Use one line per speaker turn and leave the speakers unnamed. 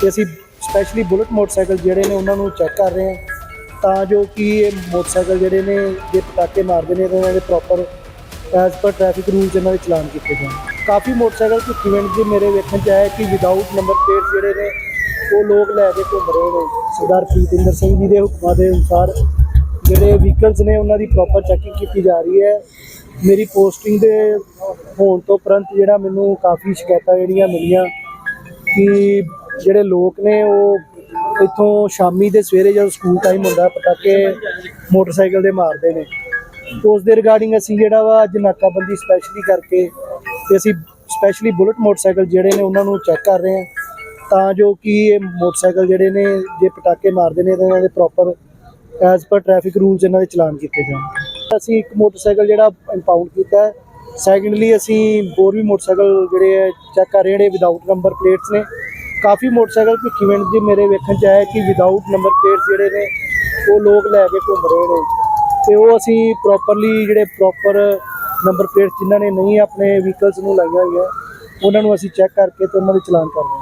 ਤੇ ਅਸੀਂ specially bullet motorcycle ਜਿਹੜੇ ਨੇ ਉਹਨਾਂ ਨੂੰ ਚੈੱਕ ਕਰ ਰਹੇ ਹਾਂ ਤਾਂ ਜੋ ਕਿ ਇਹ ਮੋਟਰਸਾਈਕਲ ਜਿਹੜੇ ਨੇ, ਜੇ ਪਟਾਕੇ ਮਾਰਦੇ ਨੇ ਤਾਂ ਇਹਨਾਂ ਦੇ proper as per traffic rules ਇਹਨਾਂ ਦੇ ਚਲਾਨ ਕੀਤੇ ਜਾਣ। ਕਾਫੀ ਮੋਟਰਸਾਈਕਲ ਭੁੱਖੀਵਿੰਡ ਦੇ ਮੇਰੇ ਵੇਖਣ ਚ ਆਇਆ ਕਿ ਵਿਦਆਊਟ ਨੰਬਰ ਪਲੇਟ ਜਿਹੜੇ ਨੇ, ਉਹ ਲੋਕ ਲੈ ਕੇ ਘੁੰਮ ਰਹੇ ਨੇ। ਸਰਦਾਰ ਪ੍ਰੀਤਿੰਦਰ ਸਿੰਘ ਜੀ ਦੇ ਹੁਕਮਾਂ ਦੇ ਅਨੁਸਾਰ ਜਿਹੜੇ ਵਹੀਕਲਸ ਨੇ ਉਹਨਾਂ ਦੀ ਪ੍ਰੋਪਰ ਚੈਕਿੰਗ ਕੀਤੀ ਜਾ ਰਹੀ ਹੈ। ਮੇਰੀ ਪੋਸਟਿੰਗ ਦੇ ਹੋਣ ਤੋਂ ਉਪਰੰਤ ਜਿਹੜਾ ਮੈਨੂੰ ਕਾਫੀ ਸ਼ਿਕਾਇਤਾਂ ਜਿਹੜੀਆਂ ਮਿਲੀਆਂ ਕਿ ਜਿਹੜੇ ਲੋਕ ਨੇ ਉਹ ਇੱਥੋਂ ਸ਼ਾਮੀ ਦੇ ਸਵੇਰੇ ਜਦੋਂ ਸਕੂਲ ਟਾਈਮ ਹੁੰਦਾ, ਪਟਾਕੇ ਮੋਟਰਸਾਈਕਲ ਦੇ ਮਾਰਦੇ ਨੇ। ਉਸ ਦੇ ਰਿਗਾਰਡਿੰਗ ਅਸੀਂ ਜਿਹੜਾ ਵਾ ਅੱਜ ਨਾਕਾਬੰਦੀ ਸਪੈਸ਼ਲੀ ਕਰਕੇ ਤੇ ਅਸੀਂ ਸਪੈਸ਼ਲੀ ਬੁਲਟ ਮੋਟਰਸਾਈਕਲ ਜਿਹੜੇ ਨੇ ਉਹਨਾਂ ਨੂੰ ਚੈੱਕ ਕਰ ਰਹੇ ਹਾਂ। ਤਾਂ ਜੋ ਕਿ ਇਹ ਮੋਟਰਸਾਈਕਲ ਜਿਹੜੇ ਨੇ, ਜੇ ਪਟਾਕੇ ਮਾਰਦੇ ਨੇ ਤਾਂ ਇਹਨਾਂ ਦੇ proper as per traffic rules ਇਹਨਾਂ ਦੇ ਚਲਾਨ ਕੀਤੇ ਜਾਣ। ਅਸੀਂ ਇੱਕ ਮੋਟਰਸਾਈਕਲ ਜਿਹੜਾ ਇੰਪਾਊਂਡ ਕੀਤਾ ਹੈ। ਸੈਕੰਡਲੀ ਅਸੀਂ ਹੋਰ ਵੀ ਮੋਟਰਸਾਈਕਲ ਜਿਹੜੇ ਹੈ ਚੈੱਕ ਕਰ ਰਹੇ ਹਾਂ, ਜਿਹੜੇ ਵਿਦਆਊਟ ਨੰਬਰ ਪਲੇਟਸ ਨੇ। ਕਾਫੀ ਮੋਟਰਸਾਈਕਲ ਭਿੱਖੀ ਭਿੱਖੀਵਿੰਡ ਦੇ ਮੇਰੇ ਵੇਖਣ ਚ ਆਇਆ ਕਿ ਵਿਦਆਊਟ ਨੰਬਰ ਪਲੇਟਸ ਜਿਹੜੇ ਨੇ, ਉਹ ਲੋਕ ਲੈ ਕੇ ਘੁੰਮ ਰਹੇ ਨੇ। ਤੇ ਉਹ ਅਸੀਂ ਪ੍ਰੋਪਰਲੀ ਜਿਹੜੇ ਪ੍ਰੋਪਰ ਨੰਬਰ ਪਲੇਟ ਜਿਨ੍ਹਾਂ ਨੇ ਨਹੀਂ ਆਪਣੇ ਵਹੀਕਲਸ ਨੂੰ ਲਾਈਆਂ ਹੋਈਆਂ, ਉਹਨਾਂ ਨੂੰ ਅਸੀਂ ਚੈੱਕ ਕਰਕੇ ਤੇ ਉਹਨਾਂ ਦੇ ਚਲਾਨ ਕਰਦੇ ਹਾਂ।